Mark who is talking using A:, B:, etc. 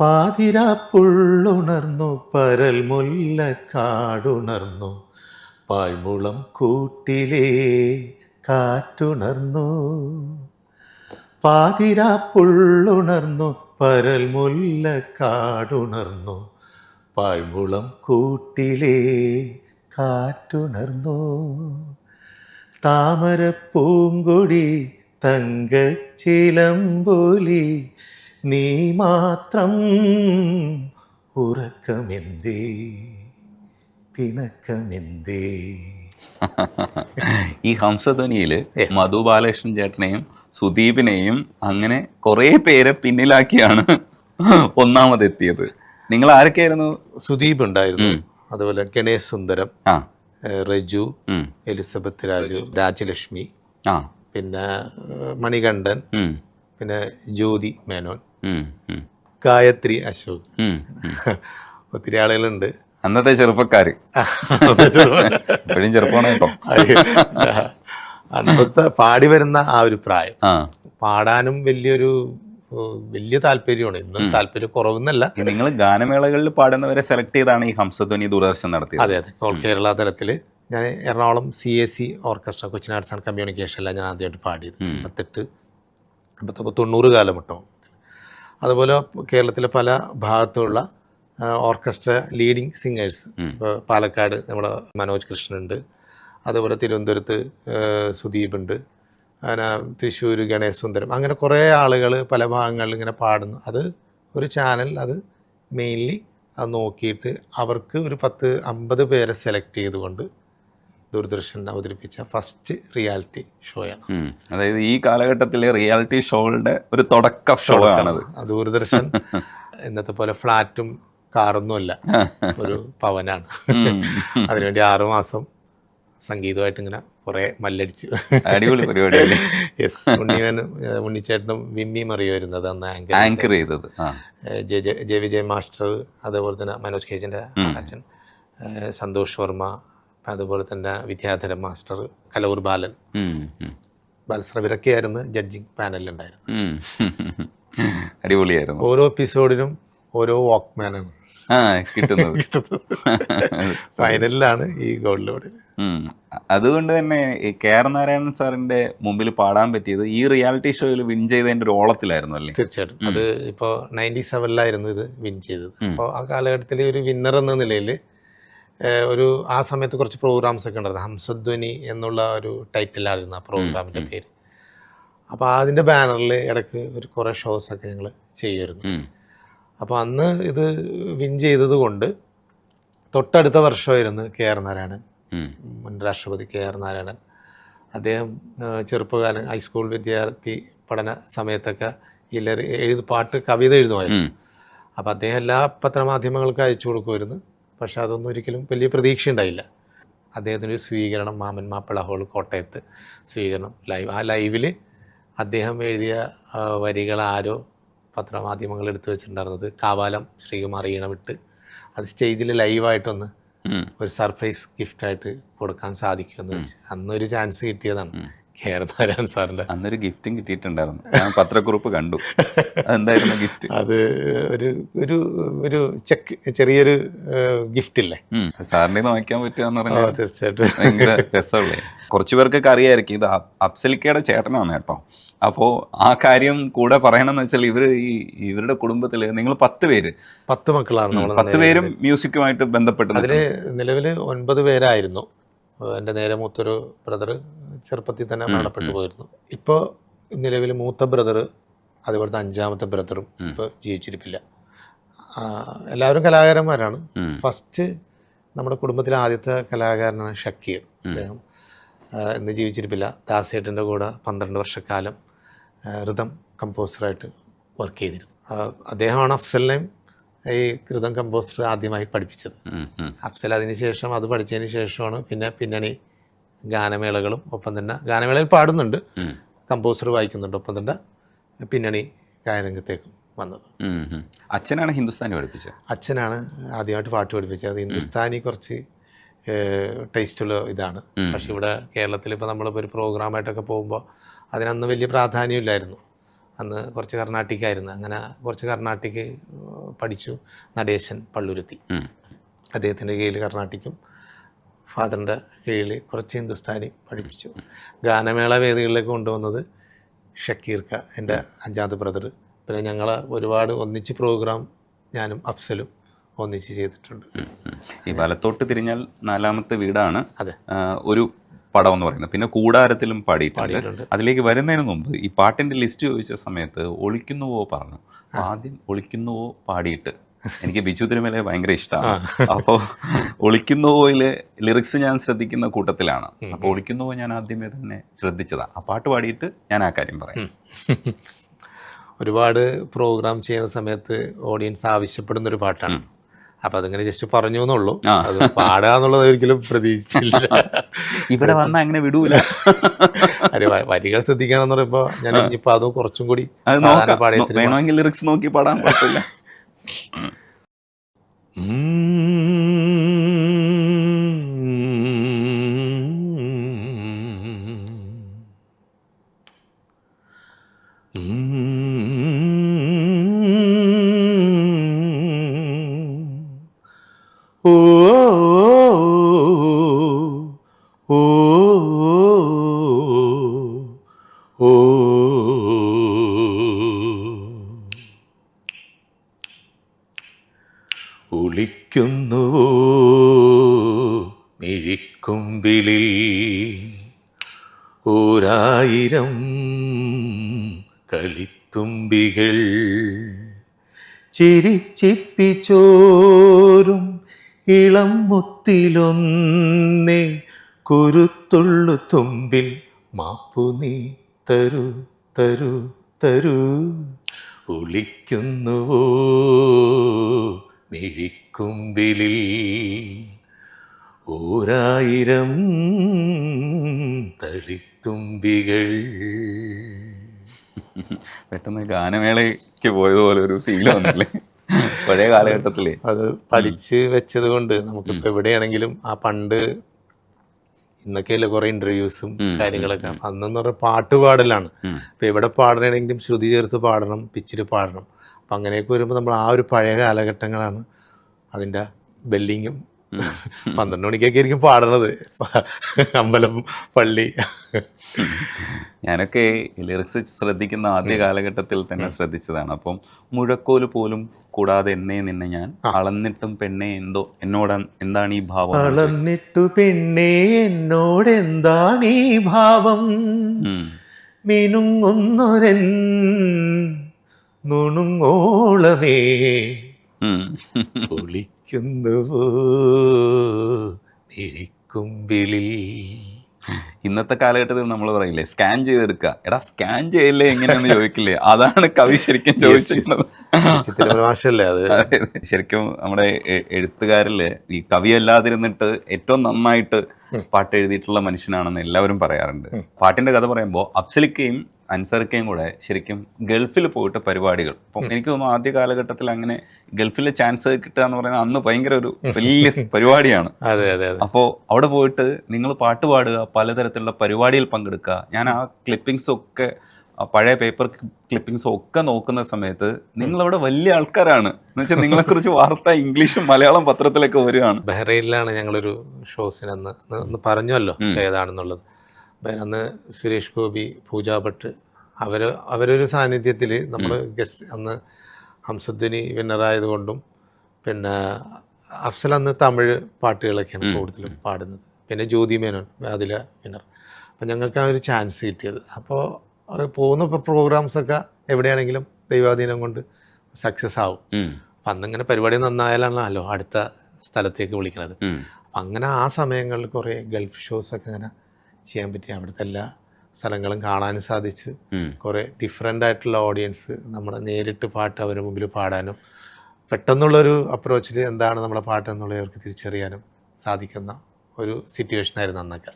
A: പാതിരാപ്പുള്ളുണർന്നു പരൽ മുല്ല കാടുണർന്നു പാഴ്മുളം കൂട്ടിലേ കാറ്റുണർന്നു. പാതിരാപ്പുള്ളുണർന്നു പരൽ മുല്ല കാടുണർന്നു പാഴ്മുളം കൂട്ടിലേ കാറ്റുണർന്നു. താമരപ്പൂങ്കൊടി തങ്കച്ചിലമ്പൊലി നീ മാത്രം ഉറക്കമെന്തേ? പിണക്കമെന്തേ?
B: ഈ ഹംസധ്വനിയിൽ മധു ബാലകൃഷ്ണൻ ചേട്ടനെയും സുദീപിനെയും അങ്ങനെ കുറേ പേരെ പിന്നിലാക്കിയാണ് ഒന്നാമതെത്തിയത്. നിങ്ങൾ ആരൊക്കെയായിരുന്നു?
A: സുദീപ് ഉണ്ടായിരുന്നു. അതുപോലെ ഗണേശ് സുന്ദരം റജു എലിസബത്ത് രാജു രാജലക്ഷ്മി പിന്നെ മണികണ്ഠൻ പിന്നെ ജ്യോതി മേനോൻ. ഗായത്രി അശോക്. ഒത്തിരി ആളുകളുണ്ട്.
B: അന്നത്തെ ചെറുപ്പക്കാര്. ഇപ്പോഴും ചെറുപ്പമാണ് കേട്ടോ.
A: അന്നത്തെ പാടി വരുന്ന ആ ഒരു പ്രായം. പാടാനും വലിയൊരു വലിയ താല്പര്യമാണ്. ഇന്നും താല്പര്യം കുറവെന്നല്ല.
B: നിങ്ങൾ ഗാനമേളകളിൽ പാടുന്നവരെ സെലക്ട് ചെയ്താണ് ഈ ഹംസധ്വനി ദൂരദർശൻ നടത്തിയത്.
A: അതെ അതെ. ഓൾ കേരള തലത്തിൽ ഞാൻ Ernakulam C A C orchestra Cochin arts and കമ്മ്യൂണിക്കേഷനിലാണ് ഞാൻ ആദ്യമായിട്ട് പാടിയത്. എൺപത്തെട്ട് എൺപത്തൊമ്പത് തൊണ്ണൂറ് കാലം കേട്ടോ അതുപോലെ കേരളത്തിലെ പല ഭാഗത്തുള്ള ഓർക്കസ്ട്ര ലീഡിങ് സിംഗേഴ്സ്. ഇപ്പോൾ പാലക്കാട് നമ്മുടെ മനോജ് കൃഷ്ണനുണ്ട്. അതുപോലെ തിരുവനന്തപുരത്ത് സുദീപുണ്ട്. സുദീപ് ഉണ്ട് അങ്ങനെ തൃശ്ശൂർ ഗണേശ് സുന്ദരം അങ്ങനെ കുറേ ആളുകൾ പല ഭാഗങ്ങളിൽ ഇങ്ങനെ പാടുന്നു. അത് ഒരു ചാനൽ അത് മെയിൻലി അത് നോക്കിയിട്ട് അവർക്ക് ഒരു പത്ത് അമ്പത് പേരെ സെലക്ട് ചെയ്തുകൊണ്ട് ദൂരദർശൻ അവതരിപ്പിച്ച ഫസ്റ്റ് റിയാലിറ്റി ഷോയാണ്.
B: അതായത് ഈ കാലഘട്ടത്തിലെ റിയാലിറ്റി ഷോകളുടെ ഒരു തുടക്ക ഷോ ആണത്.
A: ആ ദൂരദർശൻ ഇന്നത്തെ പോലെ ഫ്ലാറ്റും കാറൊന്നുമല്ല ഒരു പവനാണ്. അതിനുവേണ്ടി ആറുമാസം സംഗീതമായിട്ട് ഇങ്ങനെ കുറെ മല്ലടിച്ചു.
B: അടിപൊളി പരിപാടി
A: യെസ് ഉണ്ണിവൻ ഉണ്ണിച്ചേട്ടനും വിമ്മിയും അറിയുമായിരുന്നത് അന്ന് ആങ്കർ
B: ആങ്കർ ചെയ്തത്.
A: ജെ വിജയ് മാസ്റ്റർ അതേപോലെ തന്നെ മനോജ് കേജിന്റെ അച്ഛൻ സന്തോഷ് വർമ്മ അതുപോലെ തന്നെ വിദ്യാധരൻ മാസ്റ്റർ കലൂർ ബാലൻ. ഇവരൊക്കെയായിരുന്നു ജഡ്ജിങ്
B: പാനലിലുണ്ടായിരുന്നു. അടിപൊളിയായിരുന്നു.
A: ഓരോ എപ്പിസോഡിനും ഓരോ വാക്ക്മാനാണ്.
B: കിട്ടുന്നത്.
A: ഫൈനലിലാണ് ഈ ഗോൾഡ് മെഡൽ
B: അതുകൊണ്ട് തന്നെ ഈ കെ ആർ നാരായണൻ സാറിന്റെ മുമ്പിൽ പാടാൻ പറ്റിയത് ഈ റിയാലിറ്റി ഷോയിൽ വിൻ ചെയ്തതിന്റെ ഒരു ഓളത്തിലായിരുന്നു അല്ലേ?
A: തീർച്ചയായിട്ടും. അത് ഇപ്പോൾ നയന്റി സെവനിലായിരുന്നു ഇത് വിൻ ചെയ്തത്. അപ്പോൾ ആ കാലഘട്ടത്തിൽ ഒരു വിന്നർ എന്ന നിലയിൽ ഒരു ആ സമയത്ത് കുറച്ച് പ്രോഗ്രാംസ് ഒക്കെ ഉണ്ടായിരുന്നു. ഹംസധ്വനി എന്നുള്ള ഒരു ടൈറ്റിലായിരുന്നു ആ പ്രോഗ്രാമിന്റെ പേര്. അപ്പോൾ അതിന്റെ ബാനറിൽ ഇടയ്ക്ക് ഒരു കുറേ ഷോസൊക്കെ ഞങ്ങൾ ചെയ്യുമായിരുന്നു. അപ്പോൾ അന്ന് ഇത് വിൻ ചെയ്തത് കൊണ്ട് തൊട്ടടുത്ത വർഷമായിരുന്നു കെ ആർ നാരായണൻ മുൻ രാഷ്ട്രപതി കെ ആർ നാരായണൻ. അദ്ദേഹം ചെറുപ്പകാലം ഹൈസ്കൂൾ വിദ്യാർത്ഥി പഠന സമയത്തൊക്കെ ഇല്ലറി ലിറി- എഴുതി പാട്ട് കവിത എഴുതുമായിരുന്നു. അപ്പോൾ അദ്ദേഹം എല്ലാ പത്രമാധ്യമങ്ങൾക്കും അയച്ചു കൊടുക്കുമായിരുന്നു. പക്ഷെ അതൊന്നും ഒരിക്കലും വലിയ പ്രതീക്ഷ ഉണ്ടായില്ല അദ്ദേഹത്തിന്റെ ഒരു സ്വീകരണം മാമൻ മാപ്പിള ഹോൾ കോട്ടയത്ത് സ്വീകരണം ലൈവ്. ആ ലൈവിൽ അദ്ദേഹം എഴുതിയ വരികൾ ആരോ പത്രമാധ്യമങ്ങൾ എടുത്തു വെച്ചിട്ടുണ്ടായിരുന്നത്. കാവാലം ശ്രീകുമാർ ഈണമിട്ട് അത് സ്റ്റേജിൽ ലൈവായിട്ടൊന്ന്. ഒരു സർപ്രൈസ് ഗിഫ്റ്റായിട്ട് കൊടുക്കാൻ സാധിക്കുമെന്ന് വെച്ച്. അന്നൊരു ചാൻസ് കിട്ടിയതാണ്. കെ ആർ നാരായണൻ സാറിന്റെ
B: അന്നൊരു ഗിഫ്റ്റും കിട്ടിയിട്ടുണ്ടായിരുന്നു. ഞാൻ പത്രക്കുറിപ്പ് കണ്ടു. എന്തായിരുന്നു ഗിഫ്റ്റ്?
A: അത് ഒരു ഒരു ഒരു ചെക്ക് ചെറിയൊരു ഗിഫ്റ്റ് ഇല്ലേ
B: സാറിനെ വാങ്ങിക്കാൻ പറ്റുക എന്ന്
A: ഓ
B: പറഞ്ഞാൽ
A: തീർച്ചയായിട്ടും.
B: ഭയങ്കര രസമുള്ളേ കുറച്ച് പേർക്കൊക്കെ അറിയായിരിക്കും ഇത് അപ്സലിക്കയുടെ ചേട്ടനാണ് കേട്ടോ. അപ്പോൾ ആ കാര്യം കൂടെ പറയണമെന്ന് വെച്ചാൽ ഇവർ ഈ ഇവരുടെ കുടുംബത്തിൽ നിങ്ങൾ പത്ത് പേര്.
A: പത്ത് മക്കളാണ് നമ്മൾ
B: പത്ത് പേരും മ്യൂസിക്കുമായിട്ട് ബന്ധപ്പെട്ട്
A: അതിൽ നിലവിൽ ഒൻപത് പേരായിരുന്നു. എന്റെ നേരെ മൂത്തൊരു ബ്രദർ ചെറുപ്പത്തിൽ തന്നെ മരണപ്പെട്ടു പോയിരുന്നു. ഇപ്പോൾ നിലവിൽ മൂത്ത ബ്രദർ അതുപോലത്തെ അഞ്ചാമത്തെ ബ്രദറും ഇപ്പോൾ ജീവിച്ചിരിപ്പില്ല. എല്ലാവരും കലാകാരന്മാരാണ്. ഫസ്റ്റ് നമ്മുടെ കുടുംബത്തിലെ ആദ്യത്തെ കലാകാരനാണ് ഷക്കീർ. അദ്ദേഹം ഇന്ന് ജീവിച്ചിരിപ്പില്ല. ദാസേട്ടന്റെ കൂടെ പന്ത്രണ്ട് വർഷക്കാലം ഋതം കമ്പോസറായിട്ട് വർക്ക് ചെയ്തിരുന്നു. അദ്ദേഹമാണ് അഫ്സലിനെയും ഈ കൃതം കമ്പോസ്റ്റർ ആദ്യമായി പഠിപ്പിച്ചത്. അഫ്സൽ അതിന് ശേഷം അത് പഠിച്ചതിന് ശേഷമാണ് പിന്നെ പിന്നണി ഗാനമേളകളും ഒപ്പം തന്നെ ഗാനമേളയിൽ പാടുന്നുണ്ട്. കമ്പോസർ വായിക്കുന്നുണ്ട്. ഒപ്പം തന്നെ പിന്നണി ഗാനരംഗത്തേക്കും വന്നത്.
B: അച്ഛനാണ് ഹിന്ദുസ്ഥാനി പഠിപ്പിച്ചത്?
A: അച്ഛനാണ് ആദ്യമായിട്ട് പാട്ട് പഠിപ്പിച്ചത്. അത് ഹിന്ദുസ്ഥാനി കുറച്ച് ടേസ്റ്റുള്ള ഇതാണ്. പക്ഷെ ഇവിടെ കേരളത്തിൽ ഇപ്പോൾ നമ്മളിപ്പോൾ ഒരു പ്രോഗ്രാമായിട്ടൊക്കെ പോകുമ്പോൾ അതിനന്ന് വലിയ പ്രാധാന്യമില്ലായിരുന്നു. അന്ന് കുറച്ച് കർണാട്ടിക്കായിരുന്നു. അങ്ങനെ കുറച്ച് കർണാട്ടിക്ക് പഠിച്ചു നടേശൻ പള്ളുരുത്തി. അദ്ദേഹത്തിന്റെ കീഴിൽ കർണാട്ടിക്കും ഫാദറിന്റെ കീഴിൽ കുറച്ച് ഹിന്ദുസ്ഥാനി പഠിപ്പിച്ചു. ഗാനമേള വേദികളിലേക്ക് കൊണ്ടുവന്നത് ഷക്കീർക്ക എന്റെ അഞ്ചാമത്തെ ബ്രദർ പിന്നെ ഞങ്ങൾ ഒരുപാട് ഒന്നിച്ച് പ്രോഗ്രാം ഞാനും അഫ്സലും ഒന്നിച്ച് ചെയ്തിട്ടുണ്ട്.
B: ഈ വലത്തോട്ട് തിരിഞ്ഞാൽ നാലാമത്തെ വീടാണ്.
A: അതെ.
B: ഒരു പടം എന്ന് പറയുന്നത്. പിന്നെ കൂടാരത്തിലും പാടിയിട്ടുണ്ട്. അതിലേക്ക് വരുന്നതിന് മുമ്പ് ഈ പാട്ടിന്റെ ലിസ്റ്റ് ചോദിച്ച സമയത്ത് ഒളിക്കുന്നുവോ പറഞ്ഞു. ആദ്യം ഒളിക്കുന്നുവോ പാടിയിട്ട്. എനിക്ക് ബിജു തിരുമലയെ ഭയങ്കര ഇഷ്ടമാണ് അപ്പോൾ ഒളിക്കുന്നുവോയിൽ ലിറിക്സ് ഞാൻ ശ്രദ്ധിക്കുന്ന കൂട്ടത്തിലാണ്. അപ്പോൾ ഒളിക്കുന്നുവോ ഞാൻ ആദ്യമേ തന്നെ ശ്രദ്ധിച്ചതാണ് ആ പാട്ട് പാടിയിട്ട് ഞാൻ ആ കാര്യം പറയാം.
A: ഒരുപാട് പ്രോഗ്രാം ചെയ്യുന്ന സമയത്ത് ഓഡിയൻസ് ആവശ്യപ്പെടുന്ന ഒരു പാട്ടാണ് അപ്പം അതിങ്ങനെ ജസ്റ്റ് പറഞ്ഞു എന്നുള്ളൂ അത് പാടുക എന്നുള്ളത് ഒരിക്കലും പ്രതീക്ഷിച്ചില്ല.
B: ഇവിടെ വന്നാൽ അങ്ങനെ വിടൂല.
A: അതെ വരികൾ ശ്രദ്ധിക്കണം എന്ന് പറയുമ്പോൾ ഞാൻ ഇനിയിപ്പോൾ അതും കുറച്ചും കൂടി പാടിയത്തിന്
B: വേണമെങ്കിൽ ലിറിക്സ് നോക്കി പാടാൻ കുഴപ്പമില്ല.
A: ഓ ഓ മിഴിക്കുമ്പിളിൽ ഓരായിരം കളിത്തുമ്പികൾ ചിരിച്ചിപ്പിച്ചോരും ഇളം മുത്തിലൊന്നേ കുരുത്തുള്ളു തുമ്പിൽ മാപ്പു നീ തരു തരു തരൂ. ഒളിക്കുന്നുവോ മിഴിക്കുമ്പിലിൽ? ഓരായിരം തളിത്തുമ്പികൾ.
B: പെട്ടെന്ന് ഗാനമേളയ്ക്ക് പോയതുപോലെ ഒരു ഫീൽ വന്നില്ലേ? പഴയ കാലഘട്ടത്തിൽ.
A: അത് പഠിച്ച് വെച്ചത് കൊണ്ട് നമുക്കിപ്പോൾ എവിടെയാണെങ്കിലും ആ പണ്ട് ഇന്നൊക്കെയല്ലേ കുറെ ഇന്റർവ്യൂസും കാര്യങ്ങളൊക്കെ. അന്നെന്ന് പറഞ്ഞാൽ പാട്ട് പാടലാണ്. ഇപ്പം എവിടെ പാടണമെങ്കിലും ശ്രുതി ചേർത്ത് പാടണം പിച്ചിൽ പാടണം. അപ്പം അങ്ങനെയൊക്കെ വരുമ്പോൾ നമ്മൾ ആ ഒരു പഴയ കാലഘട്ടങ്ങളാണ് അതിന്റെ ബെല്ലിങ്ങും പന്ത്രണ്ട് മണിക്കൊക്കെ ആയിരിക്കും പാടണത്. അമ്പലം പള്ളി.
B: ഞാനൊക്കെ ലിറിക്സ് ശ്രദ്ധിക്കുന്ന ആദ്യ കാലഘട്ടത്തിൽ തന്നെ ശ്രദ്ധിച്ചതാണ്. അപ്പം മുഴക്കോൽ പോലും കൂടാതെ എന്നെ നിന്നെ ഞാൻ അളന്നിട്ടും പെണ്ണെ എന്തോ എന്നോട് എന്താണ് ഈ ഭാവം?
A: അളന്നിട്ടു പെണ്ണെ എന്നോട് എന്താണ് ഈ ഭാവം. മിനുങ്ങുന്നൊരൻ നുണുങ്ങോളമേ. നിഴിക്കുമ്പിളിൽ
B: ഇന്നത്തെ കാലഘട്ടത്തിൽ നമ്മൾ പറയില്ലേ സ്കാൻ ചെയ്തെടുക്കുക. എടാ സ്കാൻ ചെയ്യല്ലേ എങ്ങനെയാന്ന് ചോദിക്കില്ലേ. അതാണ് കവി ശരിക്കും ചോദിച്ചിരുന്നത്.
A: ഭാഷയല്ലേ അത്?
B: ശരിക്കും നമ്മുടെ എഴുത്തുകാരല്ലേ എഴുത്തുകാരിൽ ഈ കവി അല്ലാതിരുന്നിട്ട് ഏറ്റവും നന്നായിട്ട് പാട്ട് എഴുതിയിട്ടുള്ള മനുഷ്യനാണെന്ന് എല്ലാവരും പറയാറുണ്ട്. പാട്ടിന്റെ കഥ പറയുമ്പോൾ അഫ്സലിക്കയും അൻസറിക്കയും കൂടെ ശരിക്കും ഗൾഫിൽ പോയിട്ട് പരിപാടികൾ. അപ്പം എനിക്ക് തോന്നുന്നു ആദ്യ കാലഘട്ടത്തിൽ അങ്ങനെ ഗൾഫിലെ ചാൻസ് കിട്ടുക എന്ന് പറയുന്നത് അന്ന് ഭയങ്കര ഒരു വലിയ പരിപാടിയാണ്.
A: അതെ അതെ അതെ.
B: അപ്പോൾ അവിടെ പോയിട്ട് നിങ്ങൾ പാട്ട് പാടുക പലതരത്തിലുള്ള പരിപാടിയിൽ പങ്കെടുക്കുക. ഞാൻ ആ ക്ലിപ്പിംഗ്സ് ഒക്കെ പഴയ പേപ്പർ ക്ലിപ്പിംഗ്സ് ഒക്കെ നോക്കുന്ന സമയത്ത് നിങ്ങൾ അവിടെ വലിയ ആൾക്കാരാണ്. എന്ന് വെച്ചാൽ നിങ്ങളെക്കുറിച്ച് വാർത്ത ഇംഗ്ലീഷും മലയാളം പത്രത്തിലൊക്കെ വരികയാണ്.
A: ബഹ്റൈനിലാണ് ഞങ്ങളൊരു ഷോസിനെന്ന് പറഞ്ഞല്ലോ ഏതാണെന്നുള്ളത്. അപ്പം അന്ന് സുരേഷ് ഗോപി പൂജ ഭട്ട് അവർ അവരൊരു സാന്നിധ്യത്തിൽ നമ്മൾ ഗസ്റ്റ് അന്ന് ഹംസധ്വനി വിന്നറായതുകൊണ്ടും പിന്നെ അഫ്സൽ അന്ന് തമിഴ് പാട്ടുകളൊക്കെയാണ് കൂടുതലും പാടുന്നത്. പിന്നെ ജ്യോതി മേനോൻ അതില വിന്നർ അപ്പം ഞങ്ങൾക്ക് ആ ഒരു ചാൻസ് കിട്ടിയത്. അപ്പോൾ അവർ പോകുന്ന പ്രോഗ്രാംസൊക്കെ എവിടെയാണെങ്കിലും ദൈവാധീനം കൊണ്ട് സക്സസ് ആവും. അപ്പം അന്നിങ്ങനെ പരിപാടി നന്നായാലാണല്ലോ അടുത്ത സ്ഥലത്തേക്ക്. അപ്പം അങ്ങനെ ആ സമയങ്ങളിൽ കുറേ ഗൾഫ് ഷോസൊക്കെ അങ്ങനെ ചെയ്യാൻ പറ്റി അവിടുത്തെ എല്ലാ സ്ഥലങ്ങളും കാണാനും സാധിച്ചു. കുറേ ഡിഫറെന്റ് ആയിട്ടുള്ള ഓഡിയൻസ് നമ്മുടെ നേരിട്ട് പാട്ട് അവരുടെ മുമ്പിൽ പാടാനും പെട്ടെന്നുള്ളൊരു അപ്രോച്ചിൽ എന്താണ് നമ്മുടെ പാട്ട് എന്നുള്ളവർക്ക് തിരിച്ചറിയാനും സാധിക്കുന്ന ഒരു സിറ്റുവേഷൻ ആയിരുന്നു അന്നൊക്കെ